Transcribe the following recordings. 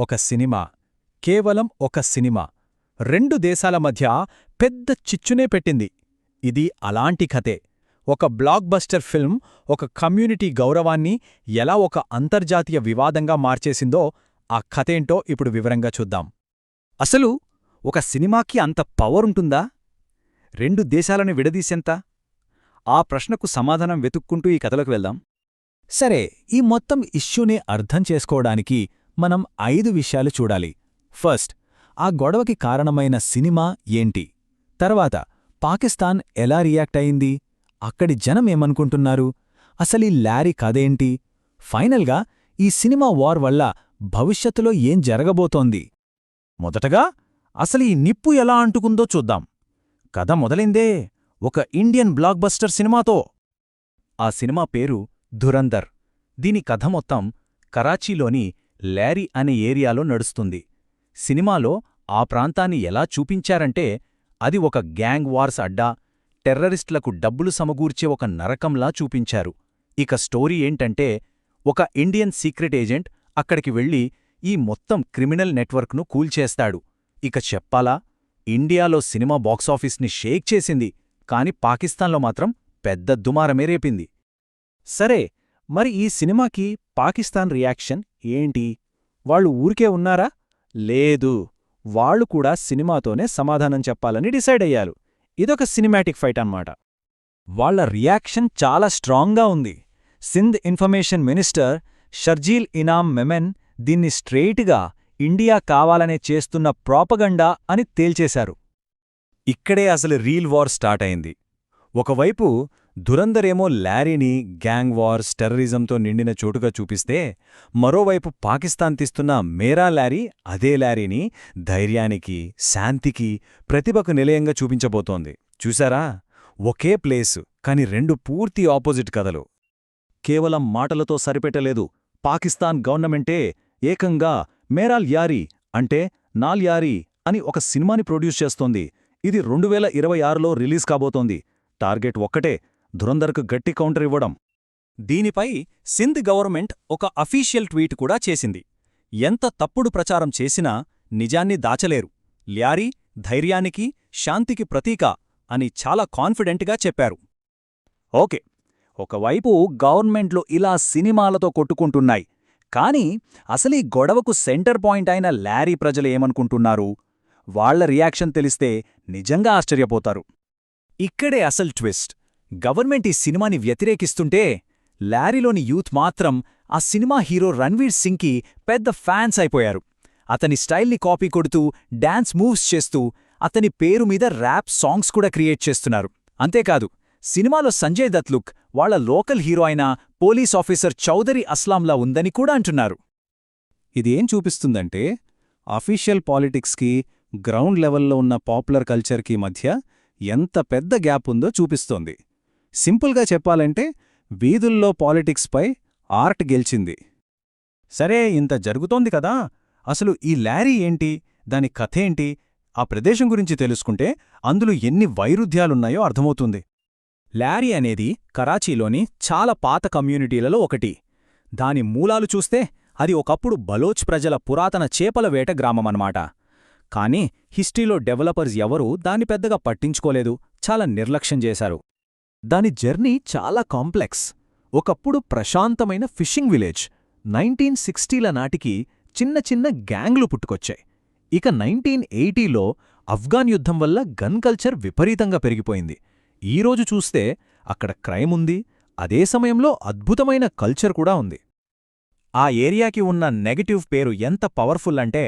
ఒక సినిమా. కేవలం ఒక సినిమా. రెండు దేశాల మధ్య పెద్ద చిచ్చునే పెట్టింది. ఇది అలాంటి కథే. ఒక బ్లాక్ బస్టర్ ఫిల్మ్ ఒక కమ్యూనిటీ గౌరవాన్ని ఎలా ఒక అంతర్జాతీయ వివాదంగా మార్చేసిందో ఆ కథేంటో ఇప్పుడు వివరంగా చూద్దాం. అసలు ఒక సినిమాకి అంత పవరుంటుందా రెండు దేశాలను విడదీసెంత? ఆ ప్రశ్నకు సమాధానం వెతుక్కుంటూ ఈ కథలకు వెళ్దాం. సరే ఈ మొత్తం ఇష్యూని అర్థం చేసుకోవడానికి మనం ఐదు విషయాలు చూడాలి. ఫస్ట్ ఆ గొడవకి కారణమైన సినిమా ఏంటి? తర్వాత పాకిస్తాన్ ఎలా రియాక్ట్ అయింది? అక్కడి జనం ఏమనుకుంటున్నారు? అసలీ లారీ కథేంటి ఫైనల్గా ఈ సినిమా వార్ వల్ల భవిష్యత్తులో ఏం జరగబోతోంది? మొదటగా అసలు ఈ నిప్పు ఎలా అంటుకుందో చూద్దాం. కథ మొదలైందే ఒక ఇండియన్ బ్లాక్ బస్టర్ సినిమాతో. ఆ సినిమా పేరు ధురంధర్. దీని కథ మొత్తం కరాచీలోని లారీ అనే ఏరియాలో నడుస్తుంది. సినిమాలో ఆ ప్రాంతాన్ని ఎలా చూపించారంటే అది ఒక గ్యాంగ్ వార్స్ అడ్డా టెర్రరిస్టులకు డబ్బులు సమగూర్చే ఒక నరకంలా చూపించారు. ఇక స్టోరీ ఏంటంటే ఒక ఇండియన్ సీక్రెట్ ఏజెంట్ అక్కడికి వెళ్ళి ఈ మొత్తం క్రిమినల్ నెట్వర్క్ను కూల్చేస్తాడు. ఇక చెప్పాలా ఇండియాలో సినిమా బాక్సాఫీస్ని షేక్ చేసింది కాని పాకిస్తాన్లో మాత్రం పెద్ద దుమారమే రేపింది. సరే మరి ఈ సినిమాకి పాకిస్తాన్ రియాక్షన్ ఏంటి? వాళ్ళు ఊరికే ఉన్నారా? లేదు. వాళ్ళు కూడా సినిమాతోనే సమాధానం చెప్పాలని డిసైడ్ అయ్యారు. ఇదొక సినిమాటిక్ ఫైట్ అన్నమాట. వాళ్ళ రియాక్షన్ చాలా స్ట్రాంగ్గా ఉంది. సింధ్ ఇన్ఫర్మేషన్ మినిస్టర్ షర్జీల్ ఇనామ్ మెమెన్ దీన్ని స్ట్రెయిట్గా ఇండియా కావాలనే చేస్తున్న ప్రాపగండా అని తేల్చేశారు. ఇక్కడే అసలు రీల్ వార్ స్టార్ట్ అయింది. ఒకవైపు దురందరేమో లారీని గ్యాంగ్ వార్స్ టెర్రరిజంతో నిండిన చోటుగా చూపిస్తే మరోవైపు పాకిస్తాన్ తీస్తున్న మేరా లారీ అదే లారీని ధైర్యానికి శాంతికి ప్రతిభకు నిలయంగా చూపించబోతోంది. చూశారా? ఒకే ప్లేసు కాని రెండు పూర్తి ఆపోజిట్ కథలు. కేవలం మాటలతో సరిపెట్టలేదు. పాకిస్తాన్ గవర్నమెంటే ఏకంగా మేరాల్ యారీ అంటే నాల్ యారీ అని ఒక సినిమాని ప్రొడ్యూస్ చేస్తోంది. ఇది రెండు వేల ఇరవై ఆరులో రిలీజ్ కాబోతోంది. టార్గెట్ ఒక్కటే ధురంధర్కు గట్టి కౌంటర్ ఇవ్వడం. దీనిపై సింధ్ గవర్నమెంట్ ఒక అఫీషియల్ ట్వీట్ కూడా చేసింది. ఎంత తప్పుడు ప్రచారం చేసినా నిజాన్ని దాచలేరు. ల్యారీ ధైర్యానికి శాంతికి ప్రతీక అని చాలా కాన్ఫిడెంట్గా చెప్పారు. ఓకే ఒకవైపు గవర్నమెంట్లు ఇలా సినిమాలతో కొట్టుకుంటున్నాయి కాని అసలీ గొడవకు సెంటర్ పాయింట్ అయిన ల్యారీ ప్రజలు ఏమనుకుంటున్నారు? వాళ్ళ రియాక్షన్ తెలిస్తే నిజంగా ఆశ్చర్యపోతారు. ఇక్కడే అసలు ట్విస్ట్. గవర్నమెంట్ ఈ సినిమాని వ్యతిరేకిస్తుంటే లారీలోని యూత్ మాత్రం ఆ సినిమా హీరో రణ్వీర్ సింగ్కి పెద్ద ఫ్యాన్స్ అయిపోయారు. అతని స్టైల్ని కాపీ కొడుతూ డాన్స్ మూవ్స్ చేస్తూ అతని పేరు మీద ర్యాప్ సాంగ్స్ కూడా క్రియేట్ చేస్తున్నారు. అంతేకాదు సినిమాలో సంజయ్ దత్ లుక్ వాళ్ళ లోకల్ హీరో అయిన పోలీస్ ఆఫీసర్ చౌదరి అస్లాంలా ఉందని కూడా అంటున్నారు. ఇదేం చూపిస్తుందంటే అఫీషియల్ పాలిటిక్స్కి గ్రౌండ్ లెవెల్లో ఉన్న పాపులర్ కల్చర్కి మధ్య ఎంత పెద్ద గ్యాప్ ఉందో చూపిస్తోంది. సింపుల్గా చెప్పాలంటే వీధుల్లో పాలిటిక్స్పై ఆర్ట్ గెలిచింది. సరే ఇంత జరుగుతోంది కదా! అసలు ఈ లారీ ఏంటి? దాని కథేంటి ఆ ప్రదేశం గురించి తెలుసుకుంటే అందులో ఎన్ని వైరుధ్యాలున్నాయో అర్థమవుతుంది. లారీ అనేది కరాచీలోని చాలా పాత కమ్యూనిటీలలో ఒకటి. దాని మూలాలు చూస్తే అది ఒకప్పుడు బలోచ్ ప్రజల పురాతన చేపల వేట గ్రామమన్నమాట. కానీ హిస్టరీలో డెవలపర్స్ ఎవరూ దాన్ని పెద్దగా పట్టించుకోలేదు. చాలా నిర్లక్ష్యం చేశారు. దాని జర్నీ చాలా కాంప్లెక్స్. ఒకప్పుడు ప్రశాంతమైన ఫిషింగ్ విలేజ్ నైన్టీన్ సిక్స్టీల నాటికి చిన్న చిన్న గ్యాంగ్లు పుట్టుకొచ్చాయి. ఇక నైన్టీన్ ఎయిటీలో అఫ్ఘాన్ యుద్ధం వల్ల గన్ కల్చర్ విపరీతంగా పెరిగిపోయింది. ఈరోజు చూస్తే అక్కడ క్రైమ్ ఉంది అదే సమయంలో అద్భుతమైన కల్చర్ కూడా ఉంది. ఆ ఏరియాకి ఉన్న నెగటివ్ పేరు ఎంత పవర్ఫుల్ అంటే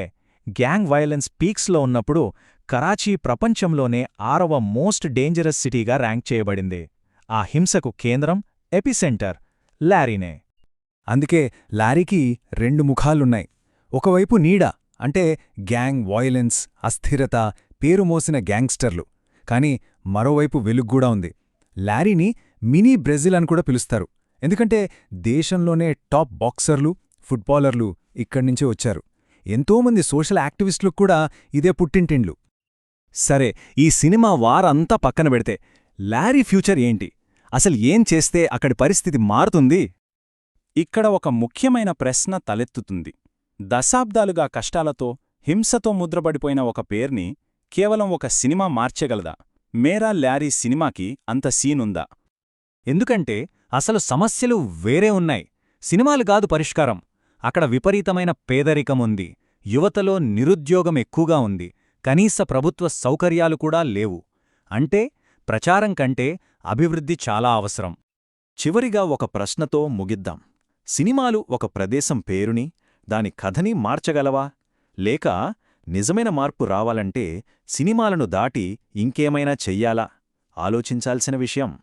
గ్యాంగ్ వయలెన్స్ పీక్స్లో ఉన్నప్పుడు కరాచీ ప్రపంచంలోనే ఆరవ మోస్ట్ డేంజరస్ సిటీగా ర్యాంక్ చేయబడింది. ఆ హింసకు కేంద్రం ఎపిసెంటర్ లారీనే. అందుకే లారీకి రెండు ముఖాలున్నాయి. ఒకవైపు నీడ అంటే గ్యాంగ్ వాయిలెన్స్ అస్థిరత పేరుమోసిన గ్యాంగ్స్టర్లు. కాని మరోవైపు వెలుగ్గూడా ఉంది. లారీని మినీ బ్రెజిల్ అని కూడా పిలుస్తారు. ఎందుకంటే దేశంలోనే టాప్ బాక్సర్లు ఫుట్బాలర్లు ఇక్కడ్నుంచే వచ్చారు. ఎంతోమంది సోషల్ యాక్టివిస్టులకు కూడా ఇదే పుట్టింటిండ్లు. సరే ఈ సినిమా వారంతా పక్కన పెడితే లారీ ఫ్యూచర్ ఏంటి? అసలు ఏం చేస్తే అక్కడి పరిస్థితి మారుతుంది? ఇక్కడ ఒక ముఖ్యమైన ప్రశ్న తలెత్తుతుంది. దశాబ్దాలుగా కష్టాలతో హింసతో ముద్రపడిపోయిన ఒక పేర్ని కేవలం ఒక సినిమా మార్చగలదా? మేరా ల్యారీ సినిమాకి అంత సీనుందా? ఎందుకంటే అసలు సమస్యలు వేరే ఉన్నాయి. సినిమాలు కాదు పరిష్కారం. అక్కడ విపరీతమైన పేదరికముంది యువతలో నిరుద్యోగం ఎక్కువగా ఉంది. కనీస ప్రభుత్వ సౌకర్యాలు కూడా లేవు. అంటే ప్రచారం కంటే అభివృద్ధి చాలా అవసరం. చివరిగా ఒక ప్రశ్నతో ముగిద్దాం. సినిమాలు ఒక ప్రదేశం పేరుని దాని కథని మార్చగలవా? లేక నిజమైన మార్పు రావాలంటే సినిమాలను దాటి ఇంకేమైనా చెయ్యాలా? ఆలోచించాల్సిన విషయం.